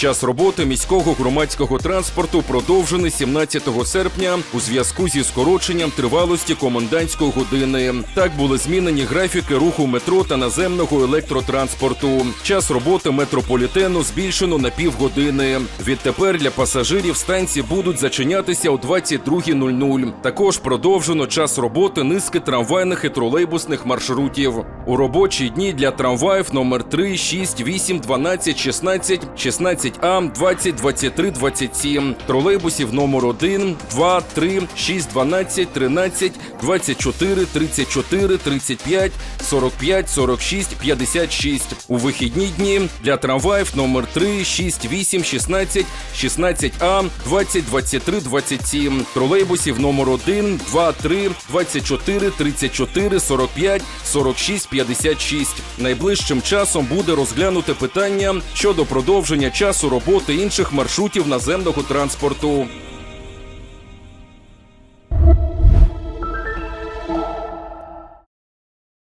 Час роботи міського громадського транспорту продовжений 17 серпня у зв'язку зі скороченням тривалості комендантської години. Так були змінені графіки руху метро та наземного електротранспорту. Час роботи метрополітену збільшено на півгодини. Відтепер для пасажирів станції будуть зачинятися о 22.00. Також продовжено час роботи низки трамвайних і тролейбусних маршрутів. У робочі дні для трамваїв номер 3, 6, 8, 12, 16, 16А, 20, 23, 27, тролейбусів номер 1, 2, 3, 6, 12, 13, 24, 34, 35, 45, 46, 56. У вихідні дні для трамваїв номер 3, 6, 8, 16, 16А, 20, 23, 27, тролейбусів номер 1, 2, 3, 24, 34, 45, 46, 56. Найближчим часом буде розглянуте питання щодо продовження часу роботи інших маршрутів наземного транспорту.